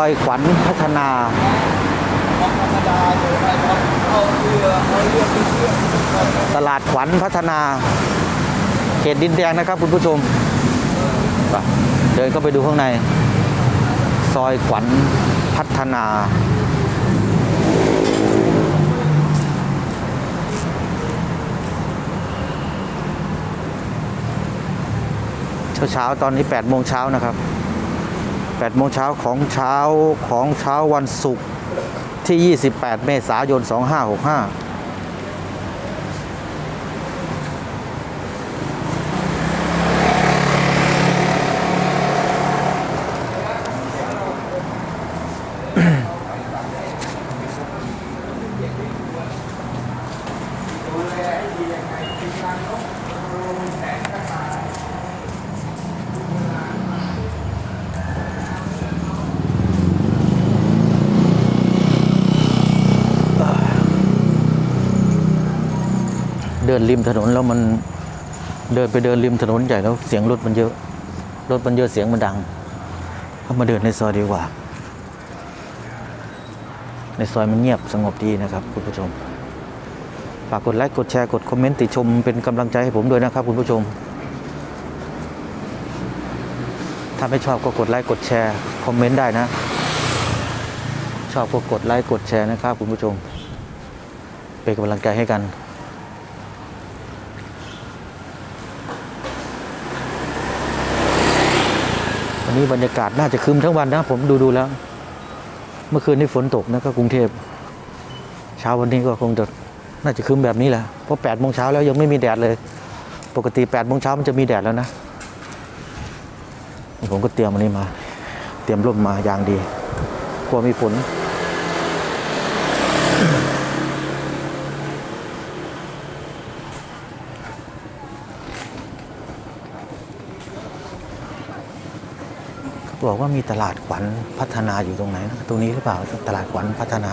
อยขวัญพัฒนาตลาดขวัญพัฒนา เขตดินแดงนะครับคุณผู้ชมเดินเข้าไปดูข้างใน ซอยขวัญพัฒนา เช้าๆตอนนี้8โมงเช้านะครับ 8โมงเช้าของเช้าของเช้าวันศุกร์ที่ 28 เมษายน 2565เดิ เดินริมถนนแล้วมันเดินไปเดินริมถนนใหญ่แล้วเสียงรถมันเยอะ รถมันเยอะเสียงมันดังเอามาเดินในซอยดีกว่า ในซอยมันเงียบสงบดีนะครับคุณผู้ชมฝากกดไลค์กดแชร์กดคอมเมนต์ติชมเป็นกำลังใจให้ผมด้วยนะครับคุณผู้ชม ถ้าไม่ชอบก็กดไลค์กดแชร์คอมเมนต์ได้นะ ชอบก็กดไลค์กดแชร์นะครับคุณผู้ชม เป็นกำลังใจให้กัน วันนี้บรรยากาศน่าจะคืมทั้งวันนะ ผมดูดูแล้ว เมื่อคืนนี้ฝนตกนะก็กรุงเทพเช้าวันนี้ก็คงจะน่าจะคืมแบบนี้แหละเพราะแปดโมงเช้าแล้วยังไม่มีแดดเลย ปกติแปดโมงเช้ามันจะมีแดดแล้วนะผมก็เตรียมอันนี้มา เตรียมร่มมาอย่างดีกลัวมีฝน บอกว่ามีตลาดขวัญพัฒนาอยู่ตรงไหนนะตรงนี้หรือเปล่าตลาดขวัญพัฒนา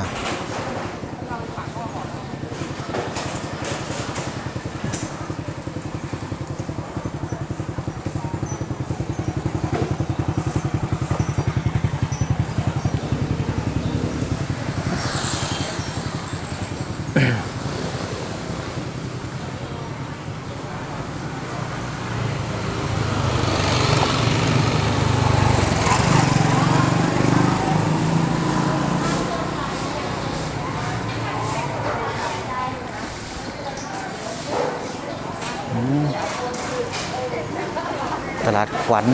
ขวัญ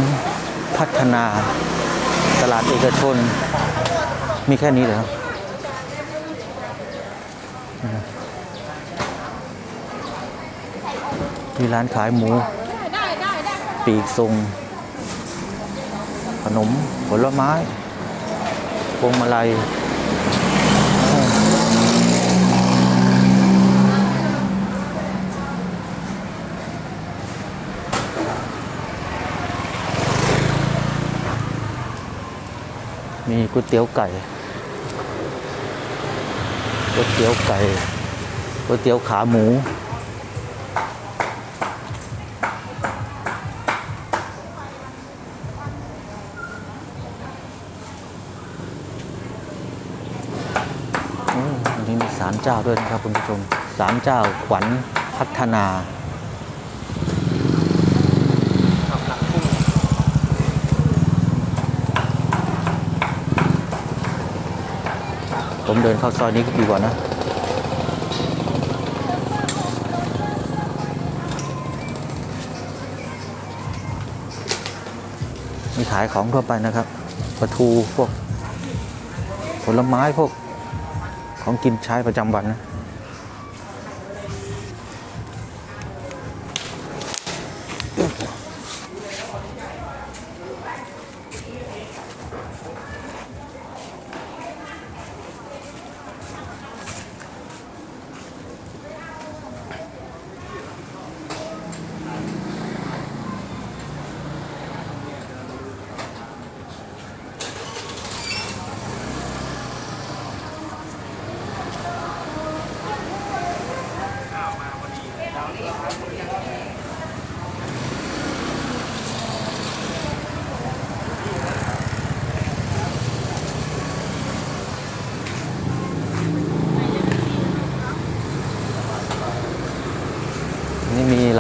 พัฒนา ตลาดเอกชน มีแค่นี้เหรอมีร้านขายหมู ปีกทรงขนม ผลไม้พวงมาลัย ก๋วยเตี๋ยวไก่ก๋วยเตี๋ยวไก่ก๋วยเตี๋ยวขาหมูอ้อันนี้มีสารเจ้าด้วยนะครับคุณผู้ชมสารเจ้าขวัญพัฒนา ผมเดินเข้าซอยนี้ก็ดีกว่านะ มีขายของทั่วไปนะครับปลาทูพวกผลไม้พวกของกินใช้ประจำวันนะ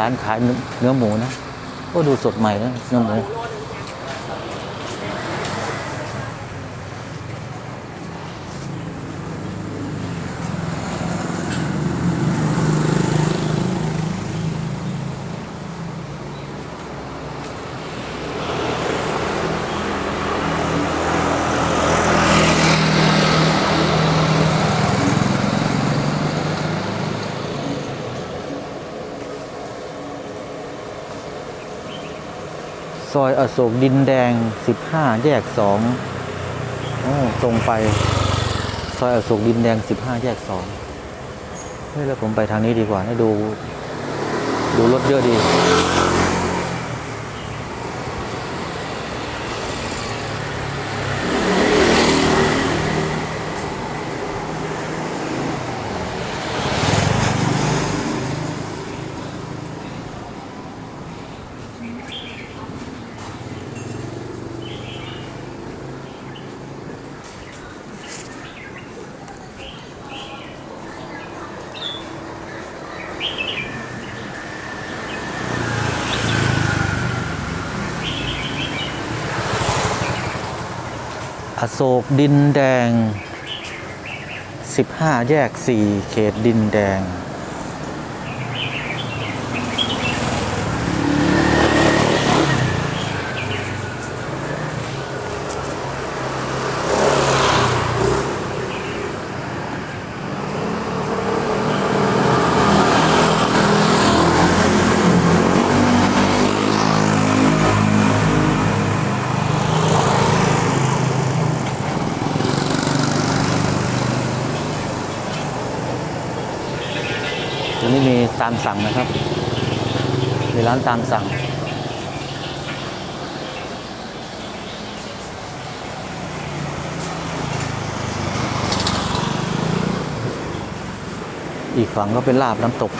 ร้านขายเนื้อหมูนะ ก็ดูสดใหม่นะเนื้อหมู ซอยอโศกดินแดง 15 แยก2โอ้ตรงไป ซอยอโศกดินแดง 15 แยก2เฮ้ยแล้วผมไปทางนี้ดีกว่าให้ดู ดูรถเยอะดี อโศกดินแดง 15 แยก 4 เขตดินแดงนี้มีตามสั่งนะครับ มีร้านตามสั่ง อีกฝั่งก็เป็นลาบน้ำตก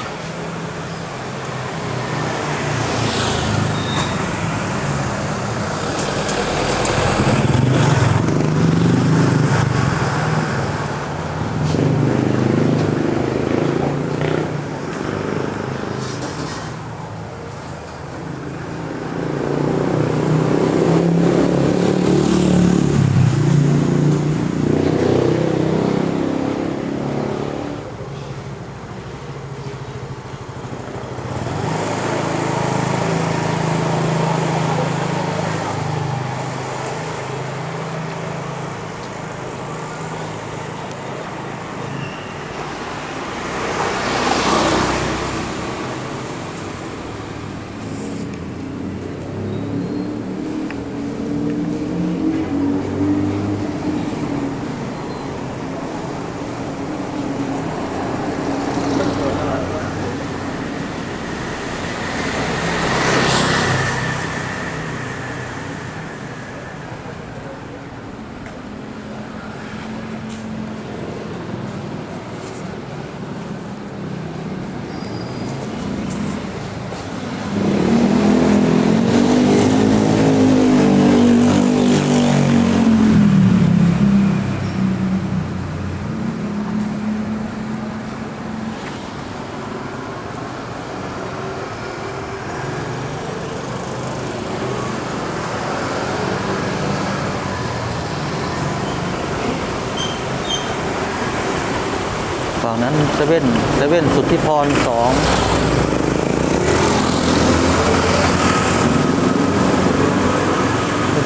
นั้นเซเว่นเซเว่นสุทธิพรสอง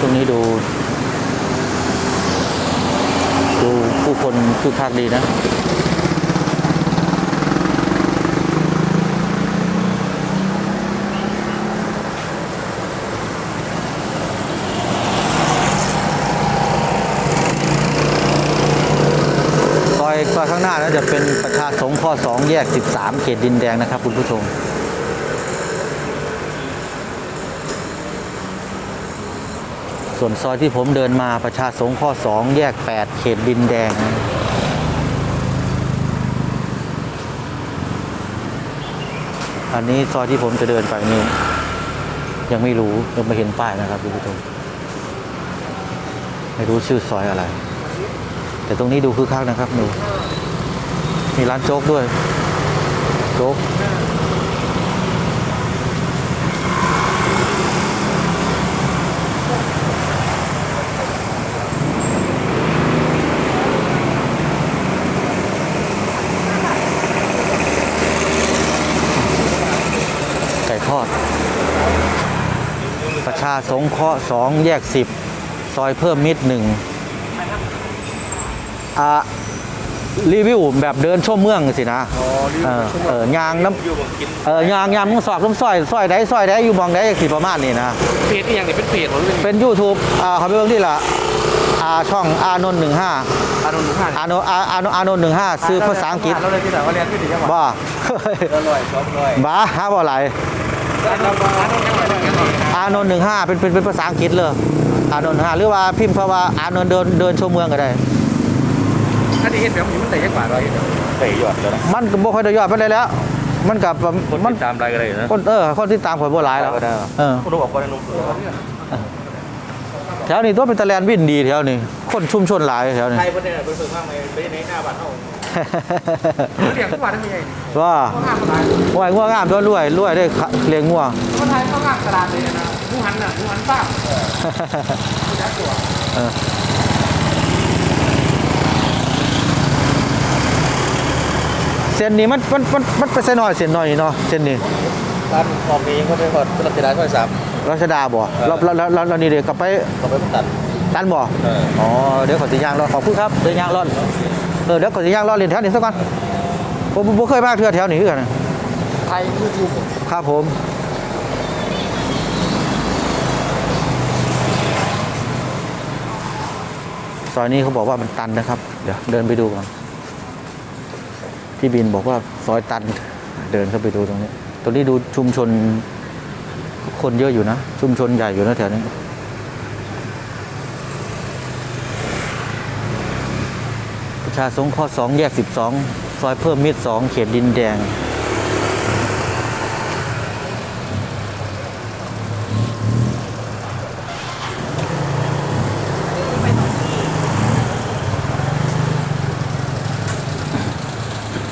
ตรงนี้ดู ดูผู้คนคึกคักดีนะ ซอยซอย ข้างหน้านะจะเป็นประชาสงฆ์ข้อ 2 แยก 13 เขตดินแดงนะครับ คุณผู้ชมส่วนซอยที่ผมเดินมาประชาสงฆ์ข้อ 2 แยก 8 เขตดินแดง อันนี้ซอยที่ผมจะเดินไปนี่ยังไม่รู้ยังไม่เห็นป้ายนะครับคุณผู้ชมไม่รู้ชื่อซอยอะไร แต่ตรงนี้ดูคึกคักนะครับดู มีร้านโจ๊กด้วย โจ๊กไก่ทอด ประชาสงเคราะห์สองแยกสิบซอยเพิ่มมิตรหนึ่งอะ รีวิวแบบเดินชมเมืองสินะอ๋อรีวิเอวอชั่วโมเองอยางน้อยู่บังกินำเออยางยางมึงสอบน้ำซอยซอยใดซอยใดอยู่บองใดสิประมาณนี้นะเพจนี่อย่างนี้เป็นเพจของเป็นเป็น YouTube อ่าเขาไปเบิ่งที่ละอ่าช่องอานนท์หนึ่งห้าอานนท์ผ่านอานนท์อาอานนท์อานนท์หนึ่งห้าซื้อภาษาอังกฤษเราเลยที่ไหนว่าเรียนที่ไหนจังหวัดบ้าอร่อยชอบอร่อยบ้าหาบ่ไหลอานนท์อานนท์ยังไงยังไงอานนท์หนึ่งห้าเป็นเป็นเป็นภาษาอังกฤษเลยอานนท์ห้าหรือว่าพิมพ์เพราะว่าอานนท์เดินเดินชมเมืองก็ได้ ถ้าที่เห็นแบบนี้มันแต่ยังกว่าเราเห็นเตะหยอดเลยนะมันก็บ่ค่อยได้ยอดไปได้แล้ว มันกับคนมันติดตามอะไรกันเลยนะคนเออคนที่ตามข่อยบ่หลายแล้วได้เออคุณบอกว่าในนุ่มแถวนี้ตัวเป็นตะแลนวินดีแถวนี้คนชุมชนหลายแถวนี้ไทยประเทศเป็นฝึกมากไหมไปในหน้าบ้านเขาเรียกทุกวันทั้งยังไงว่าข้าวงามตลาดว่ายง่วงงามตัวรวยรวยได้ขะเลี้ยงง่วงคนไทยข้าวงามตลาดเลยนะผู้หันน่ะผู้หันป้าผู้ยักษ์ตัว เออเส้นนี้มันมันมันมันเป็นเส้นน้อยเส้นน้อยเนาะเส้นนี้ร้านของนี้ก็เป็นคนรัชดาช่วยสามรัชดาบ่แล้วแล้วแล้วแล้วนี่เดี๋ยวกลับไปเขาไปตัดตันบ่เอออ๋อเดี๋ยวขอสิย่างรอขอบคุณครับเดี๋ยวย่างรอเออเดี๋ยวขอสิย่างรอเรียนแถวนี้ซะก่อนผมผมบ่เคยมาเทื่อแถวนี้คือกันนะไทยยูทูบครับผมซอยนี้เขาบอกว่ามันตันนะครับ เดี๋ยวเดินไปดูก่อน พี่บินบอกว่าซอยตันเดินเข้าไปดูตรงนี้ ตรงนี้ดูชุมชน คนเยอะอยู่นะ ชุมชนใหญ่อยู่นะแถวนี้ประชาสงเคราะห์สองแยกสิบสองซอยเพิ่มมิตรสองเขตดินแดง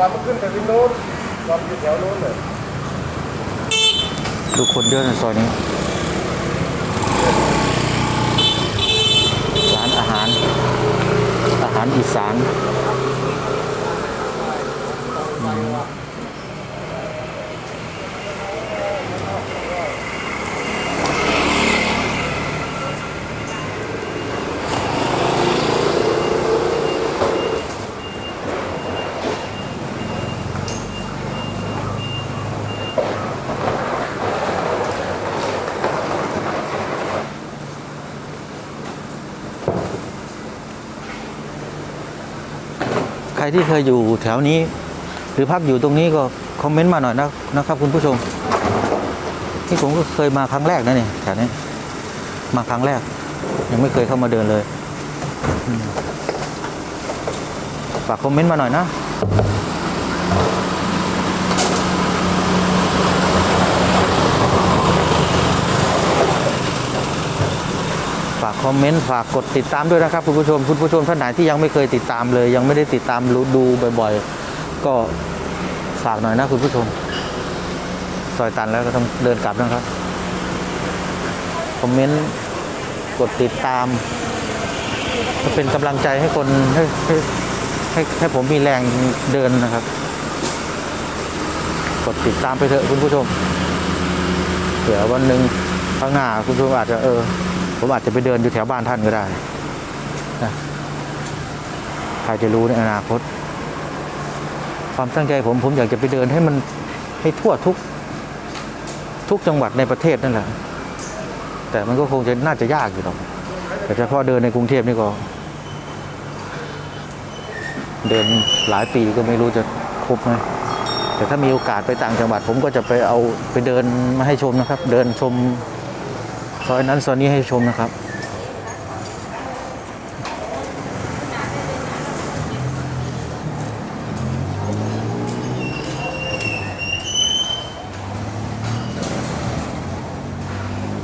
ความันขึ้นแต่ที่โน้นความอยู่แถวโน้นเลยดูคนเยอะในซอยนี้ ร้านอาหาร อาหารอีสาน ที่เคยอยู่แถวนี้ หรือพักอยู่ตรงนี้ก็คอมเมนต์มาหน่อยนะนะครับ คุณผู้ชมที่ผมก็เคยมาครั้งแรกนะเนี่ยแถวนี้มาครั้งแรก ยังไม่เคยเข้ามาเดินเลยฝากคอมเมนต์มาหน่อยนะ ฝาก คอมเมนต์ฝากกดติดตามด้วยนะครับคุณผู้ชมคุณผู้ชมท่านไหนที่ยังไม่เคยติดตามเลย ยังไม่ได้ติดตามรู้ดูบ่อยๆ ก็ฝากหน่อยนะคุณผู้ชมซอยตันแล้วก็ต้องเดินกลับนะครับคอมเมนต์กดติดตามจะเป็นกำลังใจให้คนให้ให้ให้ให้ผมมีแรงเดินนะครับ กดติดตามไปเถอะคุณผู้ชมเผื่อวันหนึ่งข้างหน้าคุณผู้ชมอาจจะเออ ผมอาจจะไปเดินอยู่แถวบ้านท่านก็ได้นะใครจะรู้ในอนาคต ความตั้งใจผมผมอยากจะไปเดินให้มันให้ทั่วทุกทุกจังหวัดในประเทศนั่นแหละ แต่มันก็คงจะน่าจะยากอยู่หรอกแต่เฉพาะเดินในกรุงเทพนี่ก็ เดินหลายปีก็ไม่รู้จะครบไหมแต่ถ้ามีโอกาสไปต่างจังหวัด ผมก็จะไปเอาไปเดินมาให้ชมนะครับ เดินชม ซอยนั้นซอยนี้ให้ชมนะครับ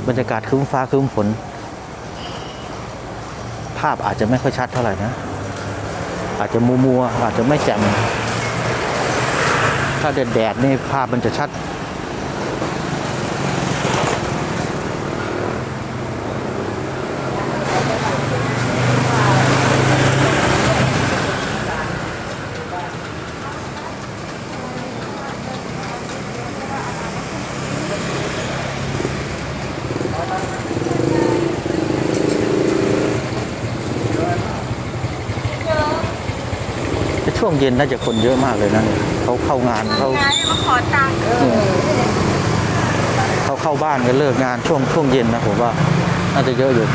บรรยากาศครึ้มฟ้าครึ้มฝน ภาพอาจจะไม่ค่อยชัดเท่าไหร่นะ อาจจะมัวมัวๆอาจจะไม่แจ่มถ้าแดดแดดนี่ภาพมันจะชัด เย็นน่าจะคนเยอะมากเลยนะเนี่ยเขาเข้างานเขางานจะมาขอตังค์เขาเข้าบ้านกันเลิกงานช่วงช่วงเย็นนะผมว่าน่าจะเยอะอยู่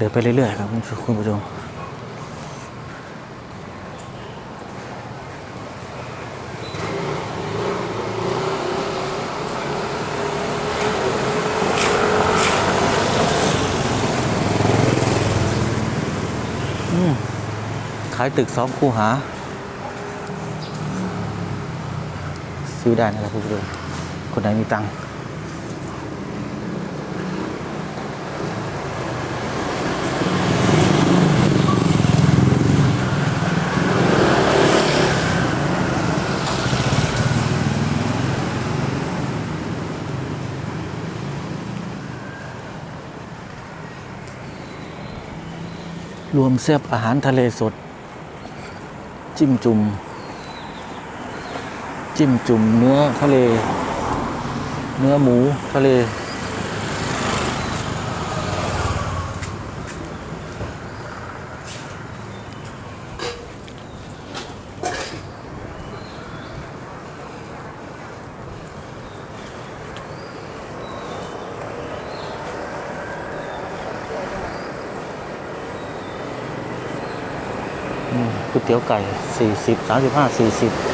เดินไปเรื่อยๆครับคุณผู้ชมอืมขายตึกสองคูหา ซื้อได้นะครับคุณผู้ชมคนไหนมีตังค์ รวมแซ่บอาหารทะเลสด จิ้มจุ่มจิ้มจุ่มเนื้อทะเล เนื้อหมูทะเล เตี๋ยวไก่ 40 35 40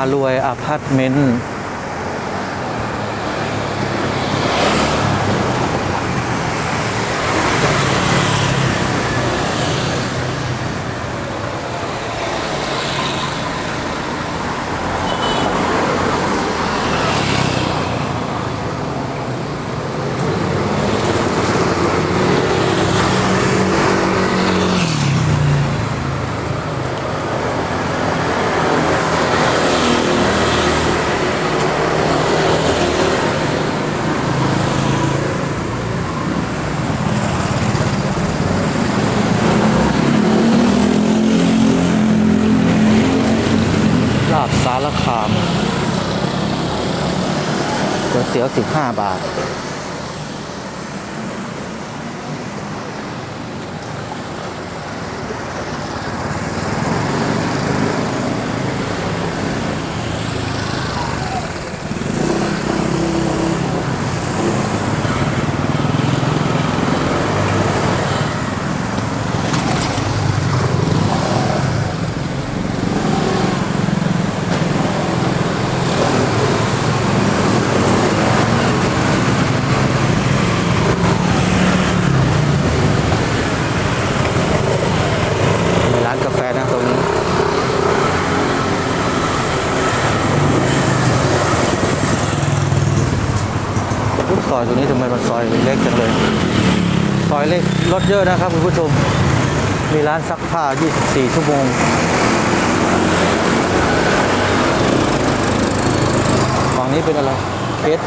ารวยอพาร์ตเมนต์ลารคามก๋วยเตี๋ยว 15 บาท มีร้านกาแฟนะตรงนี้ ทุก ซอยตรงนี้ทำไมมันซอยเล็กจังเลย ซอยเล็กรถเยอะนะครับคุณผู้ชม มีร้านซักผ้า 24 ชั่วโมง ฝั่งนี้เป็นอะไรเอส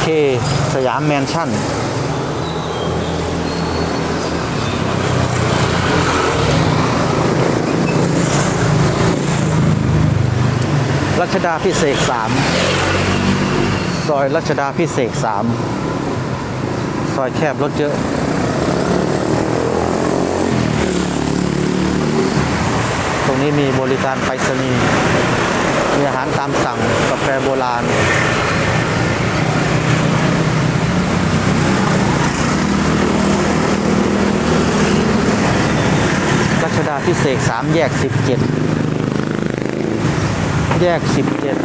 เคสยามแมนชั่นรัชดาพิเศษสาม ซอยรัชดาพิเศษสามซอยแคบรถเยอะ ตรงนี้มีบริการไปรษณีย์มีอาหารตามสั่งกาแฟโบราณ รัชดาพิเศษสามแยกสิบเจ็ดแยกสิบเจ็ด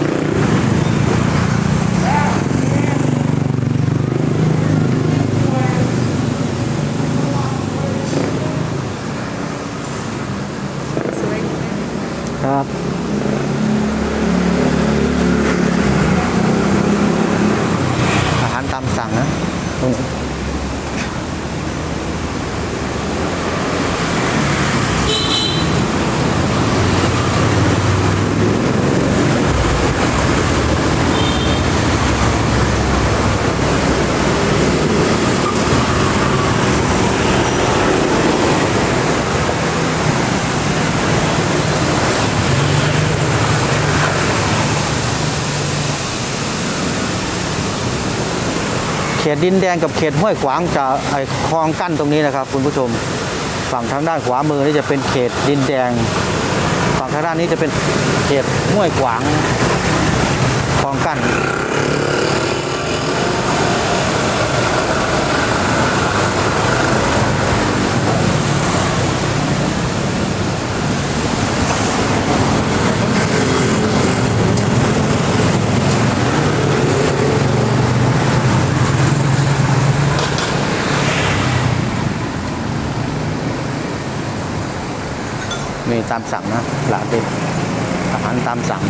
สวยดีไหม ครับ อาหารตามสั่งนะตรงนี้เข ตดินแดงกับเขตห้วยขวางจะไอคลองกั้นตรงนี้นะครับ คุณผู้ชมฝั่งทางด้านขวามือนี่จะเป็นเขตดินแดง ฝั่งทางด้านนี้จะเป็นเขตห้วยขวางคลองกั้น ตามสั่งนะร้านเป็นอาหารตามสั่ง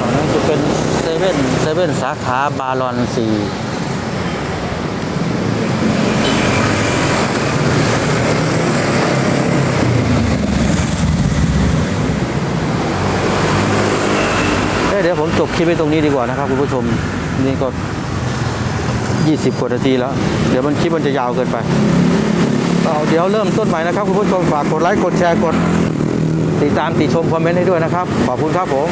ฝั่งนั้นจะเป็นเซเว่นเซเว่นสาขาบารอนสี่เอ้ยเดี๋ยวผมจบคลิปไว้ตรงนี้ดีกว่านะครับคุณผู้ชมนี่ก็ 20กว่านาทีแล้ว เดี๋ยวมันคลิปมันจะยาวเกินไปเอาเดี๋ยวเริ่มต้นใหม่นะครับคุณผู้ชมฝากกดไลค์กดแชร์กด ติดตามติชมคอมเมนต์ให้ด้วยนะครับ ขอบคุณครับผม